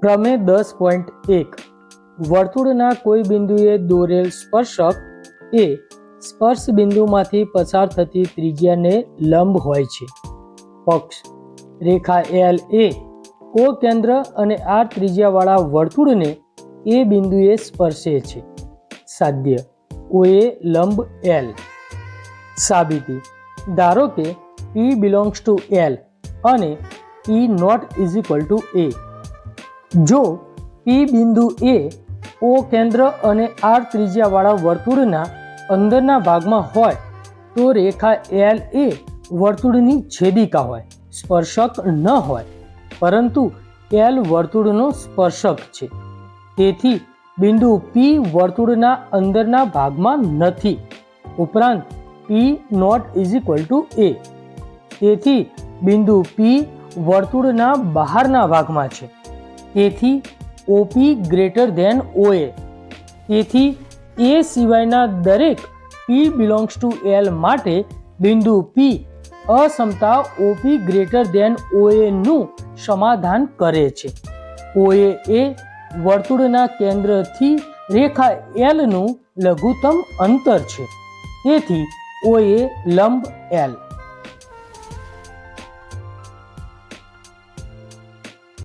પ્રમેય દસ પોઈન્ટ એક. વર્તુળના કોઈ બિંદુએ દોરેલ સ્પર્શક એ સ્પર્શ બિંદુમાંથી પસાર થતી ત્રિજ્યાને લંબ હોય છે. પક્ષ. રેખા એલ એ ઓ કેન્દ્ર અને આ ત્રિજ્યાવાળા વર્તુળને એ બિંદુએ સ્પર્શે છે. સાધ્ય ઓ એ લંબ એલ સાબિતી. ધારો કે પી બિલોંગ્સ ટુ એલ અને E not is equal to A જો પી બિંદુ એ ઓ કેન્દ્ર અને આર ત્રિજ્યાવાળા વર્તુળના અંદરના ભાગમાં હોય, તો રેખા એલ એ વર્તુળની છેદિકા હોય, સ્પર્શક ન હોય, પરંતુ એલ વર્તુળનો સ્પર્શક છે. તેથી બિંદુ પી વર્તુળના અંદરના ભાગમાં નથી. ઉપરાંત P not is equal to A તેથી બિંદુ પી વર્તુળના બહારના ભાગમાં છે. તેથી ઓપી ગ્રેટર ધેન ઓએ તેથી એ સિવાયના દરેક પી બિલોંગ્સ ટુ એલ માટે બિંદુ પી અસમતા ઓપી ગ્રેટર ધેન ઓએનું સમાધાન કરે છે. ઓએ એ વર્તુળના કેન્દ્રથી રેખા એલનું લઘુત્તમ અંતર છે. તેથી ઓએ લંબ એલ